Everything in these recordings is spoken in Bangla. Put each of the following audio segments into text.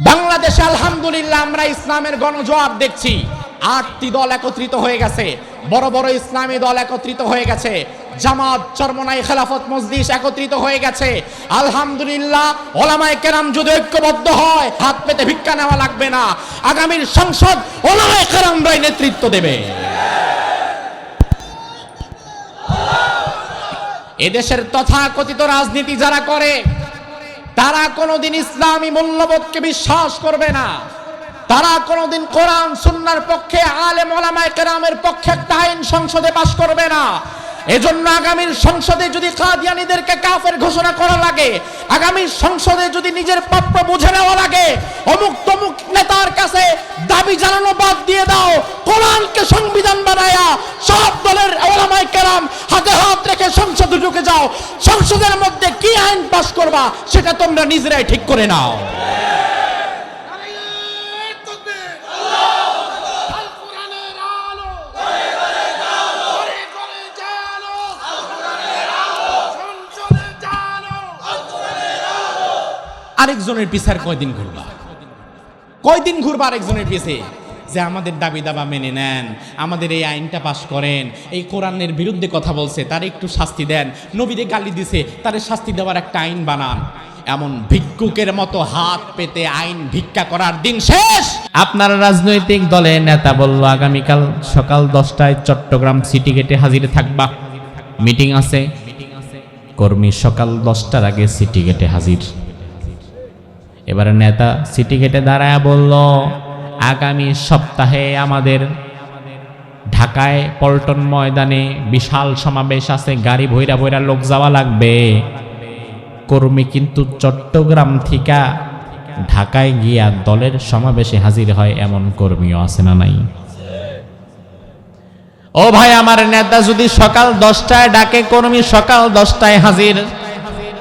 বাংলাদেশে আলহামদুলিল্লাহ আমরা ইসলামের গণজবাব দেখছি। আটটি দল একত্রিত হয়ে গেছে। বড় বড় ইসলামী দল একত্রিত হয়ে গেছে। জামাত, চরমনাই খেলাফত একত্রিত হয়ে গেছে। আলহামদুলিল্লাহ ওলামায়ে কেরাম যদি ঐক্যবদ্ধ হয়, হাত পেতে ভিক্ষা নেওয়া লাগবে না। আগামীর সংসদ ওলামায়ে কেরামরাই নেতৃত্ব দেবে। এদেশের তথাকথিত রাজনীতি যারা করে তারা কোনোদিন ইসলামী মূল্যবোধকে বিশ্বাস করবে না। তারা কোনোদিন কোরআন, সুন্নার পক্ষে, আলেম, ওলামায়ে কেরামের পক্ষে একটা আইন সংসদে পাশ করবে না। এজন্য আগামীর সংসদে যদি কাদিয়ানীদেরকে কাফের ঘোষণা করা লাগে আগামী সংসদে যদি নিজের প্রাপ্য বুঝে নেওয়া লাগে অমুক তমুক নেতার কাছে দাবি জানানো বাদ দিয়ে দাও, কোরআনকে সংবিধান বানায়া সব দলের ওলামায়ে কেরাম হাতে হাত রেখে সংসদে ঢুকে যাও। সংসদের মধ্যে কি আইন পাশ করবা, সেটা তোমরা নিজেরাই ঠিক করে নাও। আরেকজনের পিছার কয়দিন ঘুরবা? কয়দিন ঘুরবা আরেকজনের পিছে? যে আমাদের দাবি দাবা মেনে নেন, আমাদের এই আইনটা পাশ করেন, এই কোরআনের বিরুদ্ধে কথা বলছে, তার একটু শাস্তি দেন, নবীরে গালি দিছে, তারে শাস্তি দেওয়ার একটা আইন বানান। এমন ভিক্ষুকের মতো হাত পেতে আইন ভিক্ষা করার দিন শেষ! আপনার রাজনৈতিক দলের নেতা বলল, আগামীকাল সকাল দশটায় চট্টগ্রাম সিটি গেটে হাজির থাকবা। মিটিং আছে। কর্মী সকাল দশটার আগে সিটি গেটে হাজির। এবারে নেতা সিটি গেটে দাঁড়ায় বলল আগামী সপ্তাহে আমাদের ঢাকায় পল্টন ময়দানে বিশাল সমাবেশ আছে, গাড়ি ভৈরা ভৈরা লোক যাওয়া লাগবে। কর্মী কিন্তু চট্টগ্রাম থেকে ঢাকায় গিয়া দলের সমাবেশে হাজির হয় এমন কর্মীও আছে না নাই? ও ভাই, আমার নেতা যদি সকাল দশটায় ডাকে, কর্মী সকাল দশটায় হাজির।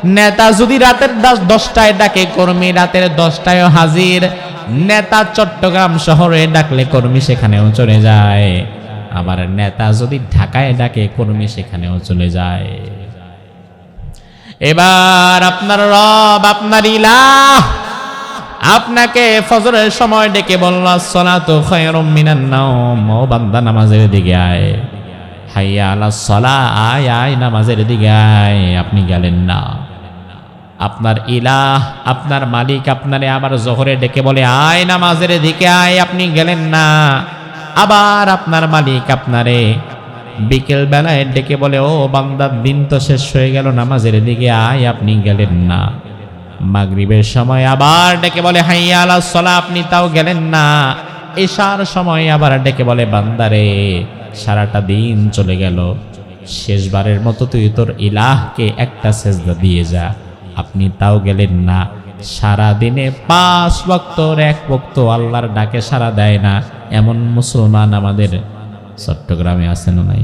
নেতা যদি রাতের দশ- দশটায় ডাকে, কর্মী রাতের দশটায় হাজির। নেতা চট্টগ্রাম শহরে ডাকলে কর্মী সেখানেও চলে যায়। আবার নেতা যদি ঢাকায় ডাকে, কর্মী সেখানেও চলে যায়। এবার আপনার রব, আপনার ইলাহ, আপনাকে ফজরের সময় ডেকে বলল সলাতু খায়রুম বান্দা, নামাজের দিকে আয়। হাইয়া আলা সলা, আয় আয়, নামাজের দিকে আয়। আপনি গেলেন না। আপনার ইলাহ, আপনার মালিক আপনারে আবার জোহরে ডেকে বলে, আয় নামাজের দিকে আয়, আপনি গেলেন না। আবার আপনার মালিক আপনারে বিকেল বেলায় ডেকে বলে, ও বান্দার দিন তো শেষ হয়ে গেল, নামাজের দিকে আয়, আপনি গেলেন না। মাগরিবের সময় আবার ডেকে বলে, হাইয়া আলা সলা, আপনি তাও গেলেন না। এশার সময় আবার ডেকে বলে বান্দারে সারাটা দিন চলে গেল। শেষবারের মতো তুই তোর ইলাহকে একটা সেজদা দিয়ে যা। আপনি তাও গেলেন না। সারা দিনে পাঁচ বক্তর এক বক্ত আল্লাহর ডাকে সারা দেয় না। এমন মুসলমান আমাদের চট্টগ্রামে আসেন নাই?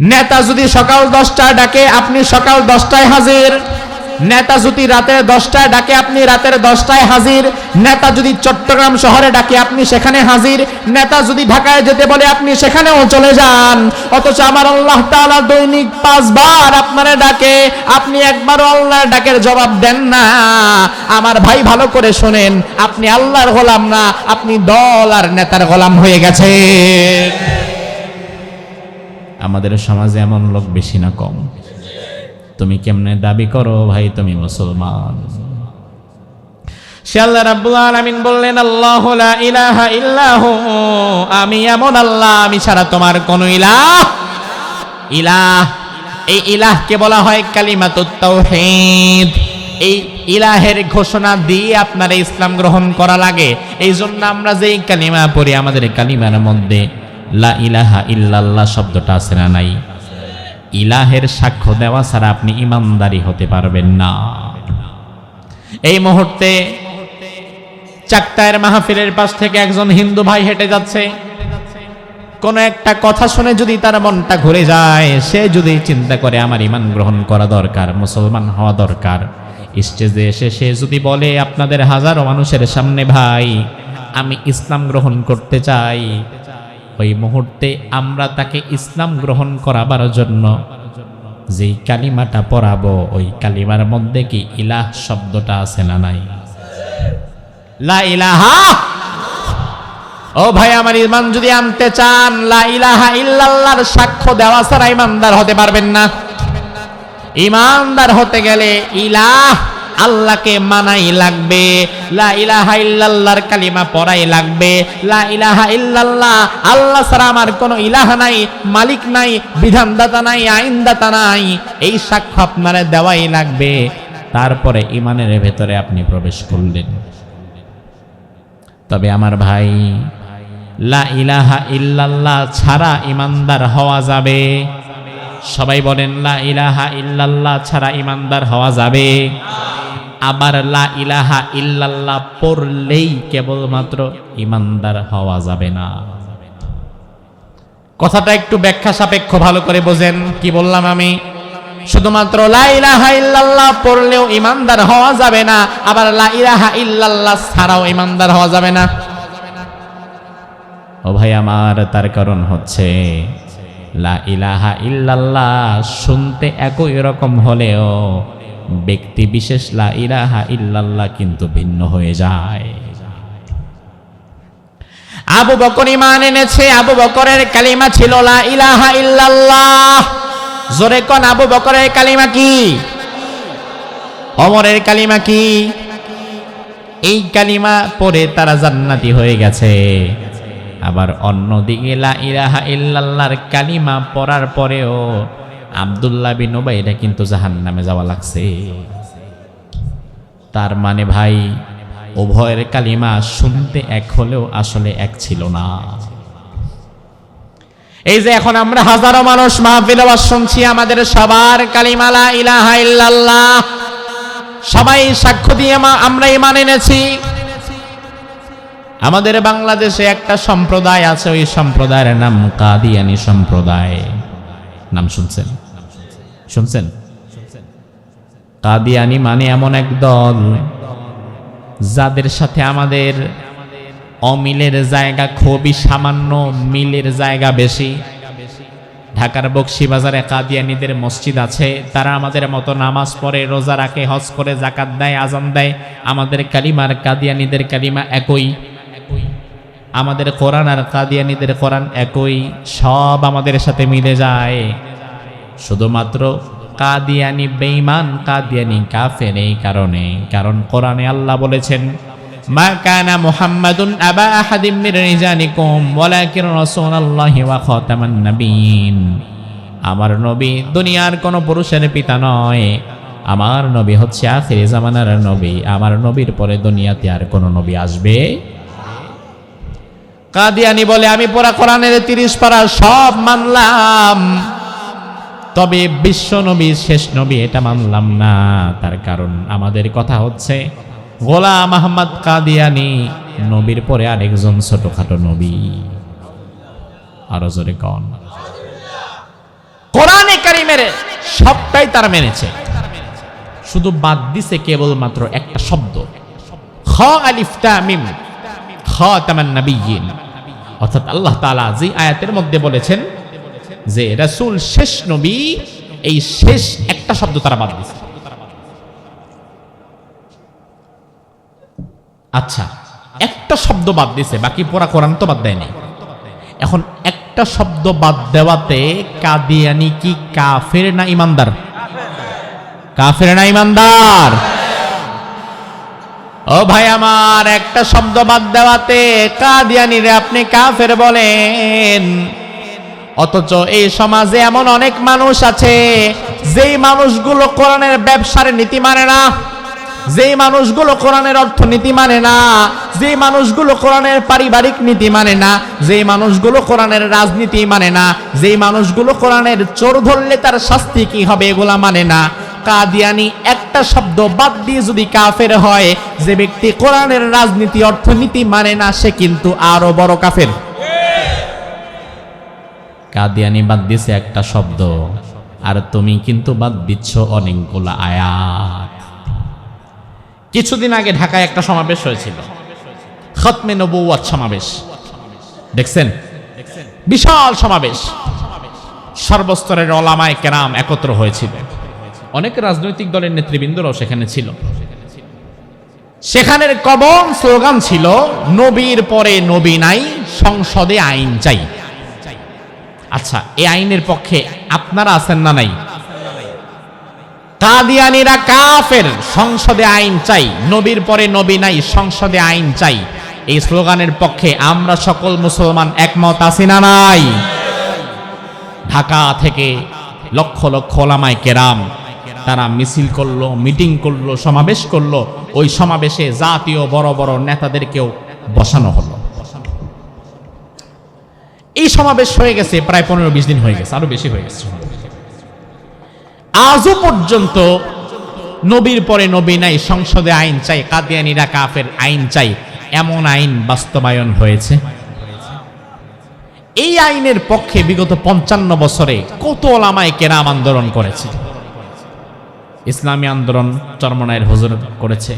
নেতা যদি সকাল দশটায় ডাকে, আপনি সকাল দশটায় হাজির। নেতা যদি রাতের দশটায় ডাকে আপনি, রাতের দশটায় হাজির। নেতা যদি চট্টগ্রাম শহরে ডাকে, আপনি সেখানে হাজির। নেতা যদি ঢাকায় যেতে বলে, আপনি সেখানেও চলে যান। অথচ আমার আল্লাহ তাআলা দৈনিক পাঁচবার আপনারা ডাকে। আপনি একবারও আল্লাহর ডাকের জবাব দেন না। আমার ভাই ভালো করে শোনেন, আপনি আল্লাহর গোলাম না, আপনি দল আর নেতার গোলাম হয়ে গেছে। আমাদের সমাজে এমন লোক বেশি না কম। তুমি কেমনে দাবি করো ভাই? তুমি মুসলমান। বললেন লা ইলাহা আমি এমন আল্লাহ, আমি ছাড়া তোমার এই ইলাহকে বলা হয় এই ইলাহের ঘোষণা দিয়ে আপনার ইসলাম গ্রহণ করা লাগে। এই জন্য আমরা যে কালিমা পড়ি, আমাদের কালিমার মধ্যে লা ইলাহা ইল্লাল্লাহ শব্দটা আছে না নাই? ইলাহের সাক্ষ্য দেওয়া ছাড়া আপনি ইমানদারি হতে পারবেন না। এই মুহূর্তে চাকতায়ের মাহফিলের পাশ থেকে একজন হিন্দু ভাই হেঁটে যাচ্ছে। কোন একটা কথা শুনে যদি তার মনটা ঘুরে যায়, সে যদি চিন্তা করে আমার ইমান গ্রহণ করা দরকার, মুসলমান হওয়া দরকার, স্টেজে এসে সে যদি বলে, আপনাদের হাজারো মানুষের সামনে ভাই, আমি ইসলাম গ্রহণ করতে চাই ওই মুহূর্তে আমরা তাকে ইসলাম গ্রহণ করাবার জন্য যেই কালিমাটা পড়াবো, ওই কালিমার মধ্যে কি ইলাহ শব্দটা আছে না নাই? লা ইলাহা! ও ভাই, আমার ইমান যদি আনতে চান, লা ইলাহা ইল্লাল্লাহর সাক্ষ্য দেওয়া ছাড়া ইমানদার হতে পারবেন না। ইমানদার হতে গেলে ইলাহ আল্লাহকে মানাই লাগবে। লা ইলাহা ইল্লাল্লাহর কালিমা পড়াই লাগবে। লা ইলাহা আল্লাহ ছাড়া আমার কোনো ইলাহ নাই, মালিক নাই, বিধানদাতা নাই, আইনদাতা নাই। এই সাক্ষ্য আপনারা দেওয়াই লাগবে। তারপরে ইমানের ভেতরে আপনি প্রবেশ করলেন। তবে আমার ভাই, লা ইলাহা ইল্লাল্লাহ ছাড়া ইমানদার হওয়া যাবে। সবাই বলেন, লা ইলাহা ইল্লাল্লাহ ছাড়া ইমানদার হওয়া যাবে। আবার লা ইলাহা ইল্লাল্লাহ পড়লেই কেবলমাত্র ইমানদার হওয়া যাবে না। কথাটা একটু ব্যাখ্যা সাপেক্ষ ভালো করে বোঝেন, কি বললাম আমি? শুধুমাত্র লা ইলাহা ইল্লাল্লাহ পড়লেও ইমানদার হওয়া যাবে না, আবার লা ইলাহা ইল্লাল্লাহ ছাড়াও ইমানদার হওয়া যাবে না। ও ভাই, আমার তার কারণ হচ্ছে লা ইলাহা ইল্লাল্লাহ শুনতে একই রকম হলেও ব্যক্তি বিশেষ লা ইলাহা ইল্লাল্লাহ কিন্তু ভিন্ন হয়ে যায়। আবু বকর ইমান এনেছে, আবু বকরের কালিমা ছিল লা ইলাহা ইল্লাল্লাহ। জোরে কোন আবু বকরের কালিমা কি? অমরের কালিমা কি? এই কালিমা পরে তারা জান্নাতি হয়ে গেছে। আবার অন্যদিকে লা ইলাহা ইল্লাল্লাহর কালিমা পড়ার পরেও আব্দুল্লাহ বিন ওবাইদা কিন্তু জাহান নামে যাওয়া লাগছে। তার মানে ভাই, উভয়ের কালিমা শুনতে এক হলেও আসলে এক ছিল না। এই যে এখন আমরা হাজারো মানুষ মাহফিল আওয়াজ শুনছি, আমাদের সবার কালিমালা ইলাহা ইল্লাল্লাহ। সবাই সাক্ষ্য দিয়ে আমরা ইমান এনেছি। আমাদের বাংলাদেশে একটা সম্প্রদায় আছে, ওই সম্প্রদায়ের নাম কাদিয়ানি সম্প্রদায়। নাম শুনছেন? শুনছেন? কাদিয়ানি মানে এমন এক দল যাদের সাথে আমাদের অমিলের জায়গা খুবই সামান্য, মিলের জায়গা বেশি। ঢাকার বক্সিবাজারে কাদিয়ানিদের মসজিদ আছে। তারা আমাদের মতো নামাজ পড়ে, রোজা রাখে, হজ করে জাকাত দেয়, আজান দেয়। আমাদের কালিমার কাদিয়ানিদের কালিমা একই। আমাদের কোরআন আর কাদিয়ানিদের কোরআন একই, সব আমাদের সাথে মিলে যায়। শুধুমাত্র কাদিয়ানি বেঈমান, কাদিয়ানি কাফের এই কারণে। কারণ কোরআনে আল্লাহ বলেছেন, মা কানা মুহাম্মাদুন আবা আহাদিম মির রিজালিকুম ওয়ালাকিন রাসূলুল্লাহি ওয়া খাতামান নাবিয়িন। আমার নবী দুনিয়ার কোন পুরুষের পিতা নয়। আমার নবী হচ্ছে আখির জামানার নবী। আমার নবীর পরে দুনিয়াতে আর কোন নবী আসবে কাদিয়ানি বলে, আমি পুরা কোরআনের তিরিশ পারা সব মানলাম। তবে বিশ্ব নবী, শেষ নবী এটা মানলাম না। তার কারণ আমাদের কথা হচ্ছে, গোলাম আহমদ কাদিয়ানি নবীর পরে আরেকজন ছোটখাটো নবী। আরও জোরে কন। কোরআনে কারিমের সবটাই তার মেনেছে। শুধু বাদ দিছে কেবলমাত্র একটা শব্দ। খ আলিফটা মিম। খ তামান নবিয়িন অর্থাৎ আল্লাহ তাআলা যে আয়াতের মধ্যে বলেছেন যে রাসূল শেষ নবী, এই শেষ একটা শব্দ তারা বাদ দিছে আচ্ছা একটা শব্দ বাদ দিছে বাকি পুরা কোরআন তো বাদ দেয়নি। এখন একটা শব্দ বাদ দেওয়াতে কাদিয়ানি কি কাফের না ইমানদার? কাফের না ইমানদার? ও ভাই আমার, একটা শব্দ বাদ দেওয়াতে কাদিয়ানি রে আপনি কাফের বলেন। অথচ এই সমাজে এমন অনেক মানুষ আছে, যেই মানুষগুলো কোরআনের ব্যবসার নীতি মানে না, যেই মানুষগুলো কোরআনের অর্থনীতি মানে না, যেই মানুষগুলো কোরআনের পারিবারিক নীতি মানে না, যেই মানুষগুলো কোরআনের রাজনীতি মানে না, যেই মানুষগুলো কোরআনের চোর ধরলে তার শাস্তি কি হবে এগুলা মানে না। কাদিয়ানি একটা শব্দ বাদ দিয়ে যদি কাফের হয়, যে ব্যক্তি কোরআনের রাজনীতি, অর্থনীতি মানে না, সে কিন্তু আরও বড় কাফের। কাদিয়ানি বাদ দিছে একটা শব্দ, আর তুমি কিন্তু বাদ দিচ্ছ অনেকগুলো আয়াত। কিছুদিন আগে ঢাকায় একটা সমাবেশ হয়েছিল, খতমে নবুয়াত সমাবেশ। দেখছেন? বিশাল সমাবেশ। সর্বস্তরের অলামায় কেরাম একত্র অনেক রাজনৈতিক দলের নেতৃবৃন্দরাও সেখানে ছিল। সেখানের কবম স্লোগান ছিল, নবীর পরে নবী নাই, সংসদে আইন চাই। আচ্ছা এই আইনের পক্ষে আপনারা আছেন না নাই? কাদিয়ানিরা কাফের, সংসদে আইন চাই, নবীর পরে নবী নাই, সংসদে আইন চাই। এই স্লোগানের পক্ষে আমরা সকল মুসলমান একমত আছি না নাই? ঢাকা থেকে লক্ষ লক্ষ ওলামায় কেরাম তারা মিছিল করল, মিটিং করল, সমাবেশ করল। ওই সমাবেশে জাতীয় বড় বড় নেতাদেরকেও বসানো হলো। এই সমাবেশ হয়ে গেছে, প্রায় পনেরো বিশ দিন হয়ে গেছে, আরও বেশি হয়ে গেছে। আজও পর্যন্ত নবীর পরে নবী নাই, সংসদে আইন চাই, কাদিয়ানিরা কাফের, আইন চাই, এমন আইন বাস্তবায়ন হয়েছে। এই আইনের পক্ষে বিগত পঞ্চান্ন বছরে কত ওলামায় কেরাম আন্দোলন করেছে। ইসলামী আন্দোলন চরমনায়ের হুজুর করেছে।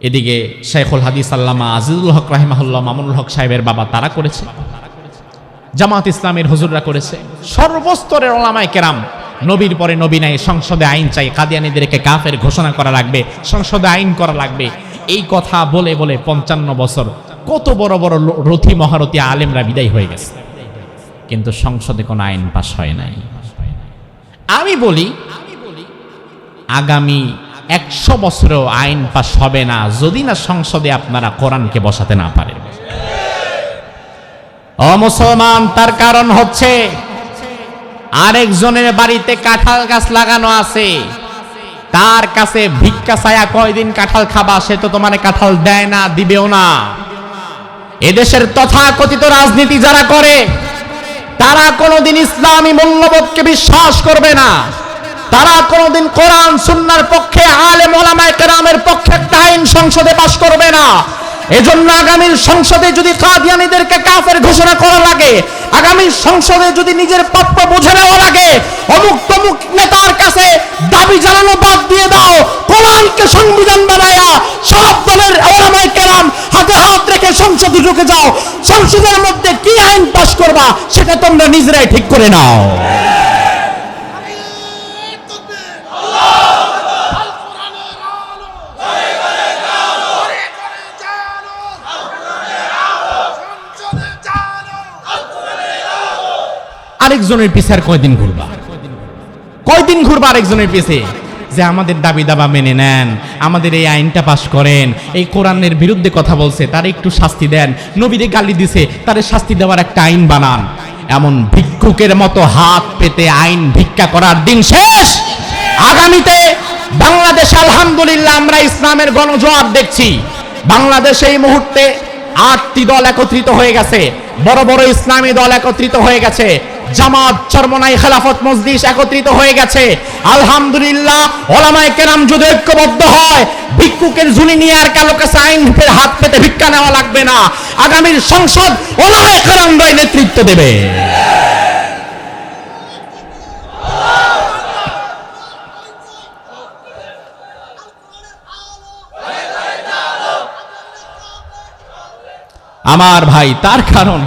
এদিকে শেখুল হাদিস আল্লামা আজিজুল হক রাহিমাহুল্লাহ মামুনুল হক সাহেবের বাবা তারা করেছে। জামাত ইসলামের হুজুররা করেছে। সর্বস্তরের ওলামায় কেরাম নবীর পরে নবী নাই, সংসদে আইন চাই, কাদিয়ানিদেরকে কাফের ঘোষণা করা লাগবে, সংসদে আইন করা লাগবে। এই কথা বলে বলে পঞ্চান্ন বছর কত বড় বড় রথী মহারথী আলেমরা বিদায় হয়ে গেছে। কিন্তু সংসদে কোনো আইন পাশ হয় নাই। আমি বলি আগামী একশো বছরেও আইন পাশ হবে না, যদি না সংসদে আপনারা কোরআনকে বসাতে না পারেন। অমুসলমান তার কারণ হচ্ছে আরেকজনের বাড়িতে কাঁঠাল গাছ লাগানো আছে। তার কাছে ভিক্ষা ছায়া কয়দিন কাঁঠাল খাবা, সে তো তোমার কাঁঠাল দেয় না, দিবেও না। এদেশের তথাকথিত রাজনীতি যারা করে, তারা কোনোদিন ইসলামী মূল্যবোধকে বিশ্বাস করবে না। তারা কোনোদিন কোরআন, সুন্নার পক্ষে, আলেম ওলামায়ে কেরামের পক্ষে একটা আইন সংসদে পাশ করবে না। এজন্য আগামীর সংসদে যদি কাদিয়ানীদেরকে কাফের ঘোষণা করা লাগে আগামী সংসদে যদি নিজের প্রাপ্য বুঝে নেওয়া লাগে, অমুক তমুক নেতার কাছে দাবি জানানো বাদ দিয়ে দাও, কোরআনকে সংবিধান বানায়া সব দলের ওলামায়ে কেরাম হাতে হাত রেখে সংসদে ঢুকে যাও। সংসদের মধ্যে কি আইন পাশ করবা, সেটা তোমরা নিজেরাই ঠিক করে নাও নারীর তকবীর আল কোরআনের আলো ঘরে ঘরে জালো সংসদে জালো আরেকজনের পিছে আর কয়দিন ঘুরবা? কয়দিন ঘুরবা আরেকজনের পিছে? যে আমাদের দাবি দাবা মেনে নেন, আমাদের এই আইনটা পাশ করেন, এই কোরআনের বিরুদ্ধে কথা বলছে, তার একটু শাস্তি দেন। নবীরে গালি দিছে, তারে শাস্তি দেওয়ার একটা আইন বানান। এমন ভিক্ষুকের মতো হাত পেতে আইন ভিক্ষা করার দিন শেষ। আগামীতে বাংলাদেশ, আলহামদুলিল্লাহ, আমরা ইসলামের গণজোয়ার দেখছি। বাংলাদেশে এই মুহূর্তে আটটি দল একত্রিত হয়ে গেছে, বড় বড় ইসলামী দল একত্রিত হয়ে গেছে। জামাত, চরমনাই খেলাফত মজলিস একত্রিত হয়ে গেছে। আলহামদুলিল্লাহ, ওলামায়ে কেরাম যদি ঐক্যবদ্ধ হয়, ভিক্ষুকের ঝুলি নিয়ে আর কারও কাছে আইন হাত পেতে ভিক্ষা নেওয়া লাগবে না। আগামীর সংসদ ওলামায়ে কেরামরাই নেতৃত্ব দেবে। আমার ভাই, তার কারণ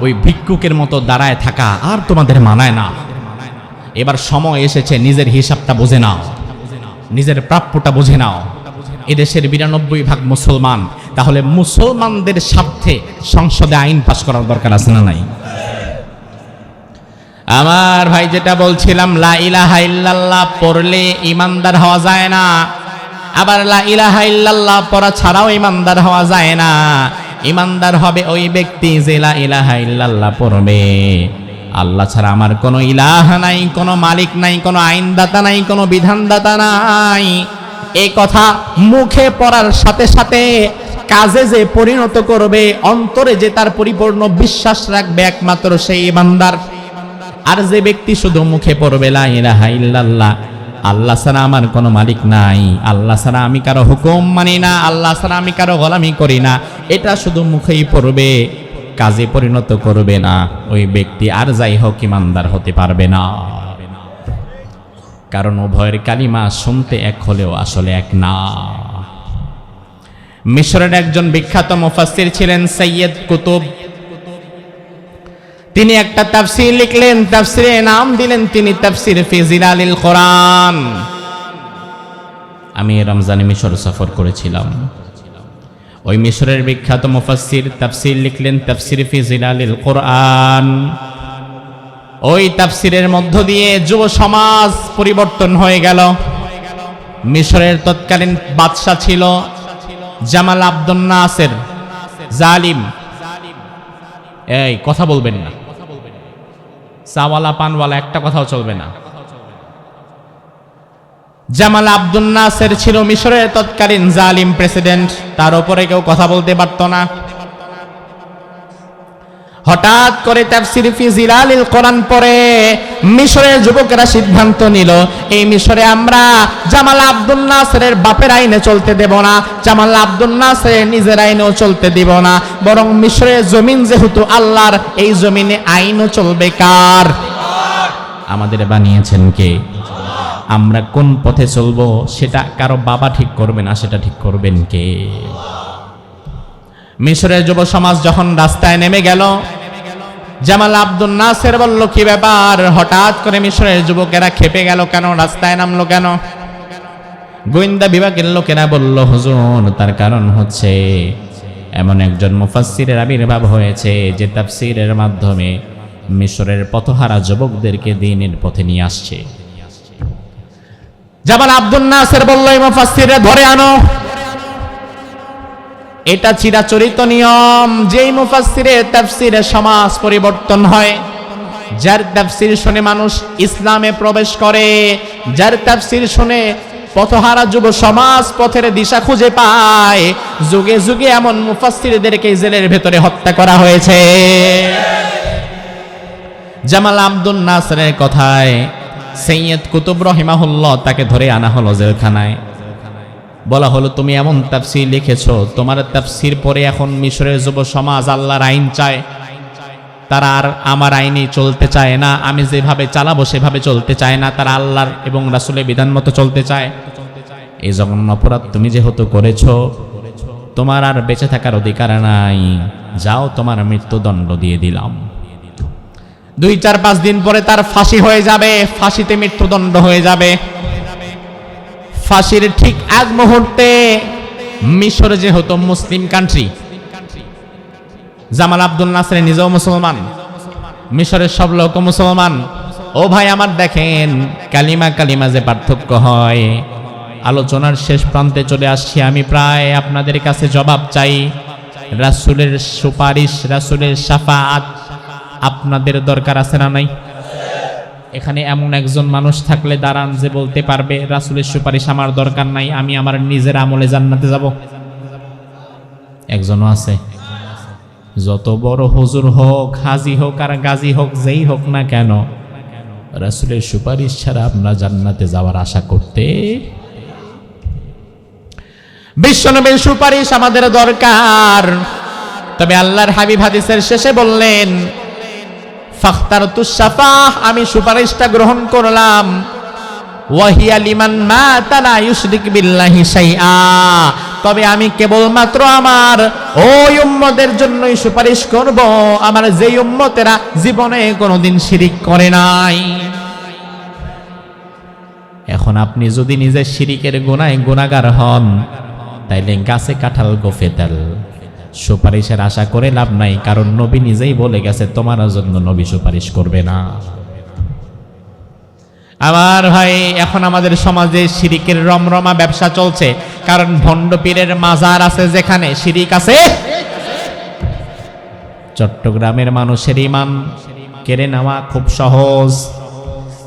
ওই ভিক্ষুকের মতো দাঁড়ায় থাকা আর তোমাদের মানায় না। এবার সময় এসেছে, নিজের হিসাবটা বুঝে নাও। নিজের প্রাপ্যটা বুঝে নাও। এদেশের বিরানব্বই ভাগ মুসলমান। তাহলে মুসলমানদের স্বার্থে সংসদে আইন পাশ করার দরকার আছে না নাই? আমার ভাই যেটা বলছিলাম, লা পড়লে ইমানদার হওয়া যায় না। আবার, লা ইলাহা ইল্লাল্লাহ পড়া ছাড়াও ইমানদার হওয়া যায় না। ইমানদার হবে ওই ব্যক্তি যে লা ইলাহা ইল্লাল্লাহ পড়বে। আল্লাহ ছাড়া আমার কোনো ইলাহ নাই, কোনো মালিক নাই, কোনো আইনদাতা নাই, কোনো বিধানদাতা নাই। এই কথা মুখে পড়ার সাথে সাথে কাজে যে পরিণত করবে, অন্তরে যে তার পরিপূর্ণ বিশ্বাস রাখবে একমাত্র সেই ইমানদার। আর যে ব্যক্তি শুধু মুখে পড়বে, লা ইলাহা ইল্লাল্লাহ, আল্লাহ ছাড়া আমার কোনো মালিক নাই। আল্লাহ ছাড়া আমি কারও হুকুম মানি না, আল্লাহ ছাড়া আমি কারও গোলামি করি না। এটা শুধু মুখেই পড়বে, কাজে পরিণত করবে না। ওই ব্যক্তি আর যাই হোক ইমানদার হতে পারবে না। কারণ উভয়ের কালিমা শুনতে এক হলেও আসলে এক না। মিশরের একজন বিখ্যাত মুফাসসির ছিলেন সৈয়দ কুতুব। তিনি একটা তাফসির লিখলেন, তাফসিরে নাম দিলেন তিনি তাফসির ফি জিলালিল কোরআন। আমি রমজানে মিশর সফর করেছিলাম। ওই মিশরের বিখ্যাত মুফাসসির তাফসির লিখলেন তাফসির ফি জিলালিল কোরআন। ওই তাফসিরের মধ্য দিয়ে যুব সমাজ পরিবর্তন হয়ে গেল। মিশরের তৎকালীন বাদশা ছিল জামাল আব্দুল নাসের জালিম। এই, কথা বলবেন না। চাওয়ালা পানওয়ালা, একটা কথাও চলবে না। জামাল আব্দুল নাসের ছিল মিশরের তৎকালীন জালিম প্রেসিডেন্ট। তার উপরে কেউ কথা বলতে পারত না। হঠাৎ করে তাফসির জিলালিল কোরআন মিশরের যুবকেরা সিদ্ধান্ত নিল, এই মিশরে আমরা জামাল আব্দুল নাসেরের বাপের আইনে চলতে দেব না, জামাল আব্দুল নাসেরের নিজের আইনেও চলতে দিব না, বরং মিশরের জমিন যেহেতু আল্লাহর, এই জমিনে আইনও চলবে কার? আমাদের বানিয়েছেন কে? আমরা কোন পথে চলবো সেটা কারও বাবা ঠিক করবে না, সেটা ঠিক করবেন কে? মিশরের যুব সমাজ যখন রাস্তায় নেমে গেল, জামাল আব্দুল নাসের বলল, কি ব্যাপার? হঠাৎ করে মিশরের যুবকেরা খেপে গেল, কেন? রাস্তায় নামলো কেন? গোয়েন্দা বিভাগের লোকেরা বলল, হুজুর, তার কারণ হচ্ছে এমন একজন মুফাসসিরের আবির্ভাব হয়েছে যে তাফসিরের মাধ্যমে মিশরের পথহারা যুবকদেরকে দিনের পথে নিয়ে আসছে। জামাল আব্দুল নাসের বলল, এই মুফাসসিরে ধরে আনো। এটা চিরাচরিত নিয়ম। যেই মুফাসসিরে তাফসিরে সমাজ পরিবর্তন হয়, যার তাফসির শুনে মানুষ ইসলামে প্রবেশ করে, যার তাফসির শুনে পথহারা যুব সমাজ পথের দিশা খুঁজে পায়, যুগে যুগে এমন মুফাসসিরদেরকে জেলের ভেতরে হত্যা করা হয়েছে। জামাল আব্দুল নাসরের কথায় সৈয়দ কুতুব রহিমাহুল্লাহ তাকে ধরে আনা হলো জেলখানায়। বলা হলো, তুমি এমন তাফসির লিখেছো, তোমার তাফসির পরে এখন মিশরের যুব সমাজ আল্লাহর আইন চায়। তারা আর আমার আইনে চলতে চায় না, আমি যেভাবে চালাবো সেভাবে চলতে চায় না, তারা আল্লাহর এবং রাসুলের বিধান মতো চলতে চায়। এই জঘন্য অপরাধ তুমি যেহেতু করেছ, তোমার আর বেঁচে থাকার অধিকার নাই। যাও তোমার মৃত্যুদণ্ড দিয়ে দিলাম। দুই, চার, পাঁচ দিন পরে তার ফাঁসি হয়ে যাবে। ফাঁসিতে মৃত্যুদণ্ড হয়ে যাবে। ফাঁসির ঠিক এক মুহূর্তে মিশর যেহেতু মুসলিম কান্ট্রি জামাল আব্দুল নাসরে নিজেও মুসলমান, মিশরের সব লোক মুসলমান। ও ভাই আমার দেখেন, কালিমা কালিমা যে পার্থক্য হয়। আলোচনার শেষ প্রান্তে চলে আসছি আমি প্রায়। আপনাদের কাছে জবাব চাই। রাসুলের সুপারিশ, রাসুলের সাফাত। আপনাদের দরকার আছে না নাই? এখানে এমন একজন মানুষ থাকলে দাঁড়ান যে বলতে পারবে, রাসুলের সুপারিশ আমার দরকার নাই, আমি আমার নিজের আমলে জান্নাতে যাব। একজনও আছে। যত বড় হুজুর হোক, হাজি হোক আর গাজী হোক, যেই হোক না কেন, রাসুলের সুপারিশ ছাড়া আপনার জান্নাতে যাওয়ার আশা করতে বিশ্বনবীর সুপারিশ আমাদের দরকার। তবে আল্লাহর হাবিব হাদিসের শেষে বললেন ফাখতার তুসাফাহ আমি সুপারিশটা গ্রহণ করলাম। ওয়াহিয়া লিমান মা তালা ইউশরিক বিল্লাহি শাইআ। তবে আমি কেবলমাত্র আমার ওই উম্মতের জন্যই সুপারিশ করব। আমার যেই উম্মতেরা জীবনে কোনোদিন শিরিক করে নাই। এখন আপনি যদি নিজের শিরিকের গুনায় গুণাগার হন, তাইলে গাছে কাঁঠাল গোফেতাল সুপারিশের আশা করে লাভ নাই, কারণ নবী নিজেই বলে গেছে, তোমার জন্য নবী সুপারিশ করবে না। আমার ভাই, এখন আমাদের সমাজে শিরিকের রমরমা ব্যবসা চলছে, কারণ ভণ্ড পীরের মাজার আছে যেখানে, শিরিক আছে? চট্টগ্রামের মানুষের ইমান কেড়ে নেওয়া খুব সহজ,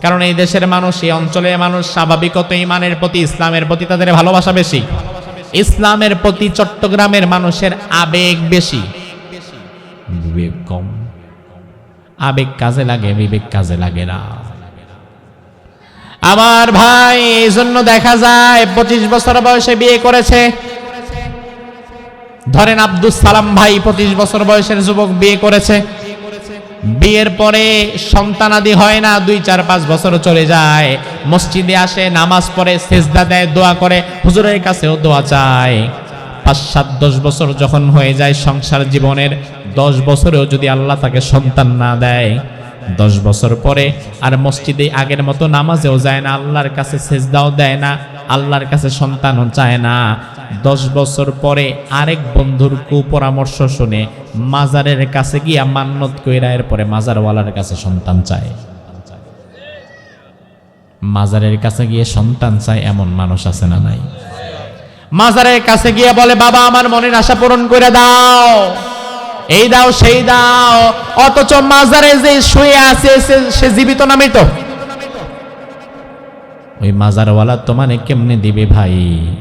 কারণ এই দেশের মানুষ, এই অঞ্চলের মানুষ স্বাভাবিকত ইমানের প্রতি, ইসলামের প্রতি তাদের ভালোবাসা বেশি। ইসলামের প্রতি চট্টগ্রামের মানুষের আবেগ বেশি। বিবেক কম। আবেগ কাজে লাগে, বিবেক কাজে লাগে না। আমার ভাই এই জন্য দেখা যায় পঁচিশ বছর বয়সে বিয়ে করেছে। ধরেন আব্দুল সালাম ভাই পঁচিশ বছর বয়সের যুবক বিয়ে করেছে। বিয়ের পরে সন্তানাদি হয় না, দুই, চার, পাঁচ বছর চলে যায়। মসজিদে আসে, নামাজ পড়ে, সেজদা দেয়, দোয়া করে, হুজুরের কাছেও দোয়া চায়। পাঁচ, সাত, দশ বছর যখন হয়ে যায় সংসার জীবনের, দশ বছরেও যদি আল্লাহ তাকে সন্তান না দেয়, দশ বছর পরে আর মসজিদে আগের মতো নামাজেও যায় না, আল্লাহর কাছে সেজদাও দেয় না আল্লাহর কাছে সন্তানও চায় না। দশ বছর পরে আরেক বন্ধুর কুপরামর্শ শুনে মাজারের কাছে গিয়া মান্নত কইরা এরপরে মাজারওয়ালার কাছে সন্তান চায়। মাজারের কাছে গিয়ে সন্তান চায় এমন মানুষ আছে না নাই? মাজারের কাছে গিয়ে বলে, বাবা, আমার মনের আশা পূরণ করে দাও। এই দাও, সেই দাও। অথচ মাজারে যে শুয়ে আছে, সে- সে জীবিত না মৃত? ওই মাজারওয়ালা তোমারে কেমনে দিবে ভাই?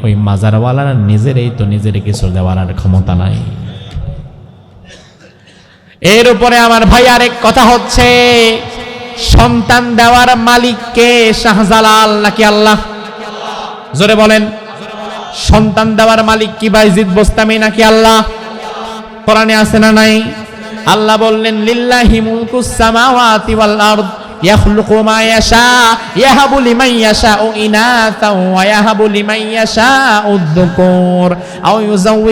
ওই মাজারওয়ালার নিজেরই তো নিজের কিছু দেওয়ার ক্ষমতা নাই। এর উপরে আমার ভাই আরেক কথা হচ্ছে, সন্তান দেওয়ার মালিক কে শাহজালাল নাকি আল্লাহ? জোরে বলেন, সন্তান দেওয়ার মালিক কি বাইজিদ বোস্তামি নাকি আল্লাহ? কোরআনে আছে না নাই? আল্লাহ বললেন, লিল্লাহি মুলকুস সামাওয়াতি ওয়াল আরদ। ইয়াখলুকু ما يشاء يهب لمن يشاء إناثا ويهب لمن يشاء الذكور أو আও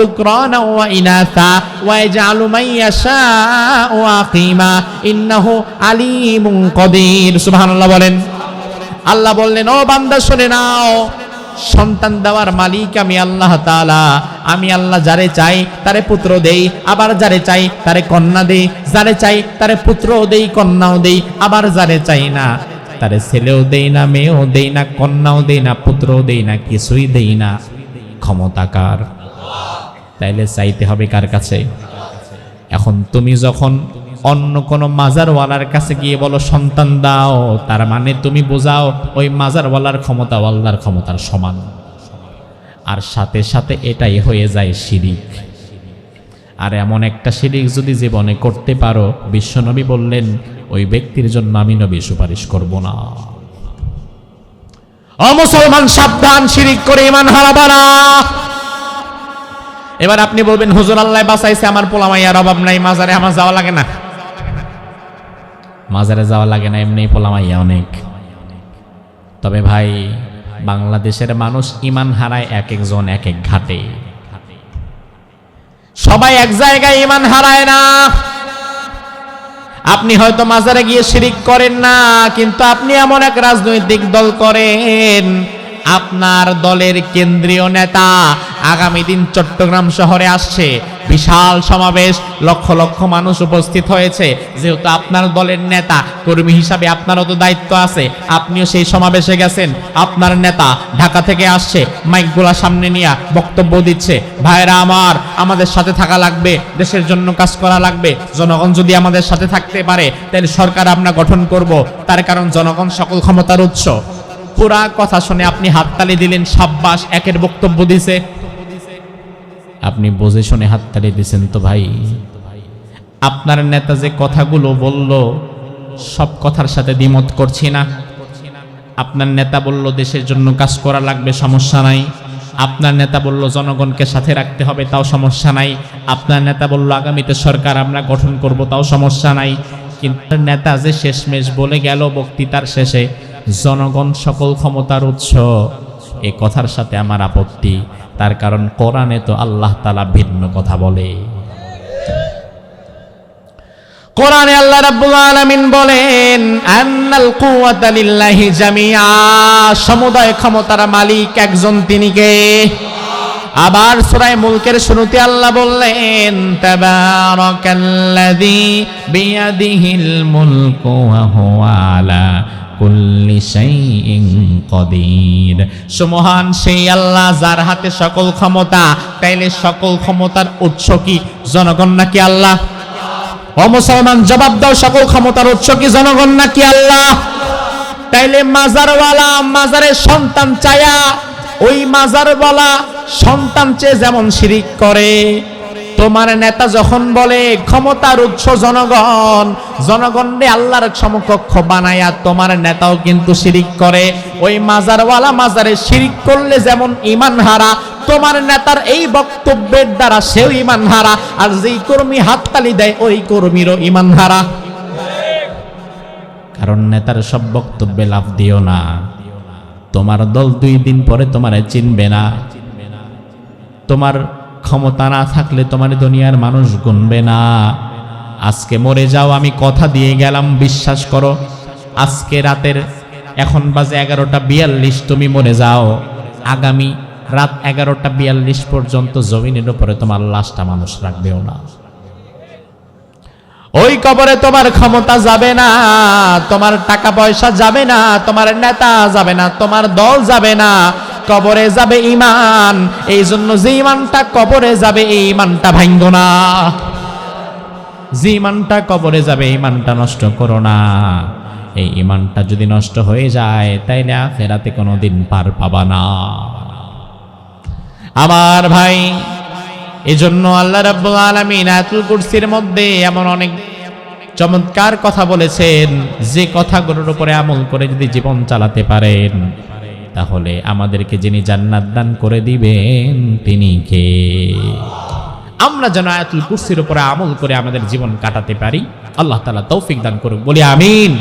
ذكرانا وإناثا ويجعل من يشاء عقيما إنه عليم قدير سبحان الله বলেন আল্লাহ বললেন ও বান্দা শুনে নাও সন্তান দেওয়ার মালিক আমি আল্লাহ তাআলা। আমি আল্লাহ যারে চাই, তারে পুত্র দেই, আবার যারে চাই, তারে কন্যা দেই, যারে চাই, তারে পুত্র দেই, কন্যাও দেই, আবার যারে চাই না। তারে ছেলেও দেই না, মেয়েও দেই না, কন্যাও দেই না, পুত্রও দেই না, কিছুই দেই না। ক্ষমতাকার তাইলে চাইতে হবে কার কাছে? এখন তুমি যখন অন্য কোনো মাজারওয়ালার কাছে গিয়ে বলো, সন্তান দাও। তার মানে তুমি বোঝাও, ওই মাজারওয়ালার ক্ষমতা আল্লাহর ক্ষমতার সমান। আর সাথে সাথে এটাই হয়ে যায় শিরিক। আর এমন একটা শিরিক যদি জীবনে করতে পারো, বিশ্বনবী বললেন, ওই ব্যক্তির জন্য আমি নবী সুপারিশ করব না। অমুসলমান সাবধান, শিরিক করে ইমান হারাবা না। এবার আপনি বলবেন, হুজুর, আল্লাহ বাঁচাইছে, আমার পোলামাইয়ার অভাব নাই, মাজারে আমার যাওয়া লাগে না। মাজারে যাওয়া লাগে না, এমনি পোলামাইয়া অনেক। তবে ভাই, বাংলাদেশের মানুষ ইমান হারায় এক একজন, এক এক ঘাটে। সবাই এক জায়গায় ইমান হারায় না। আপনি হয়তো মাজারে গিয়ে শিরিক করেন না, কিন্তু আপনি এমন এক রাজনৈতিক দল করেন। আপনার দলের কেন্দ্রীয় নেতা আগামী দিন চট্টগ্রাম শহরে আসছে। বিশাল সমাবেশ, লক্ষ লক্ষ মানুষ উপস্থিত হয়েছে। যেহেতু আপনার দলের নেতা, কর্মী হিসাবে আপনারও তো দায়িত্ব আছে। আপনিও সেই সমাবেশে গেছেন। আপনার নেতা ঢাকা থেকে আসছে, মাইকগুলা সামনে নিয়ে বক্তব্য দিচ্ছে। ভাইরা আমার, আমাদের সাথে থাকা লাগবে, দেশের জন্য কাজ করা লাগবে। জনগণ যদি আমাদের সাথে থাকতে পারে, তাহলে সরকার আমরা গঠন করব। তার কারণ জনগণ সকল ক্ষমতার উৎস। পুরা কথা শুনে আপনি হাততালি দিলেন, সাব্বাস একের বক্তব্য দিছে। আপনি বুঝে শুনে হাততালি দিছেন তো ভাই। আপনার নেতা যে কথাগুলো বলল, সব কথার সাথে দ্বিমত করছি না। আপনার নেতা বলল, দেশের জন্য কাজ করা লাগবে, সমস্যা নাই। আপনার নেতা বলল, জনগণকে সাথে রাখতে হবে, তাও সমস্যা নাই। আপনার নেতা বলল, আগামীতে সরকার আমরা গঠন করব, তাও সমস্যা নাই। কিন্তু নেতা যে শেষমেশ বলে গেল বক্তৃতার শেষে জনগণ সকল ক্ষমতার উৎস। এ কথার সাথে আমার আপত্তি। তার কারণ কোরআনে তো আল্লাহ তালা ভিন্ন কথা বলে। কোরআনে আল্লাহ রাব্বুল আলামিন বলেন, আন্নাল কুওয়াতা লিল্লাহি জামিআ। সমুদায় ক্ষমতার মালিক একজন তিনি কে? আবার সূরা মুলকের শুরুতে আল্লাহ বললেন, তাবারাকাল্লাযী বিয়াদিহিল মুলকু ওয়া হুয়া আলা কুল্লি শাইইন সুমহান সেই আল্লাহ যার হাতে সকল ক্ষমতা, তাইলে সকল ক্ষমতার উৎস কি? জনগণ নাকি আল্লাহ? ও মুসলমান, জবাব দাও, সকল ক্ষমতার উৎস কি? জনগণ নাকি আল্লাহ? তাইলে মাজারওয়ালা, মাজারের সন্তান চায়া, ওই মাজারওয়ালা সন্তান চেয়ে যেমন শিরিক করে তোমার নেতা যখন বলে, ক্ষমতার উৎস জনগণ জনগণে আল্লাহর সমকক্ষ বানায়া তোমার নেতাও কিন্তু শিরিক করে। ওই মাজারওয়ালা মাজারে শিরিক করলে যেমন ইমান হারা, তোমার নেতার এই বক্তব্যের দ্বারা সেও ইমান হারা, আর যেই কর্মী হাততালি দেয়, ওই কর্মীরও ইমান হারা। কারণ নেতার সব বক্তব্যে লাভ দিও না। তোমার দল দুই দিন পরে তোমারে চিনবে না। তোমার ক্ষমতা না থাকলে তোমার দুনিয়ার মানুষ গুনবে না। আজকে মরে যাও, আমি কথা দিয়ে গেলাম, বিশ্বাস করো। আজকে রাতের, এখন বাজে এগারোটা বিয়াল্লিশ, তুমি মরে যাও। আগামী রাত এগারোটা বিয়াল্লিশ পর্যন্ত জমিনের উপরে তোমার লাশটা মানুষ রাখবেও না। ওই কবরে তোমার ক্ষমতা যাবে না, তোমার টাকা পয়সা যাবে না, তোমার নেতা যাবে না, তোমার দল যাবে না কবরে যাবে ইমান এই জন্য যে ইমানটা কবরে যাবে এই ইমানটা ভাঙ্গ না। যে ইমানটা কবরে যাবে এই ইমানটা নষ্ট করো না। এই ইমানটা যদি নষ্ট হয়ে যায়, তাইলে কোনো দিন পার পাবা না। আমার ভাই, এজন্য আল্লাহ রাব্বুল আলামিন আয়াতুল কুরসির মধ্যে এমন অনেক চমৎকার কথা বলেছেন, যে কথাগুলোর উপরে আমল করে যদি জীবন চালাতে পারেন। তাহলে আমাদেরকে যিনি জান্নাত দান করে দিবেন, তিনি কে? আমরা যেন আয়াতুল কুরসির উপরে আমল করে আমাদের জীবন কাটাতে পারি, আল্লাহ তালা তৌফিক দান করুক, বলি আমিন।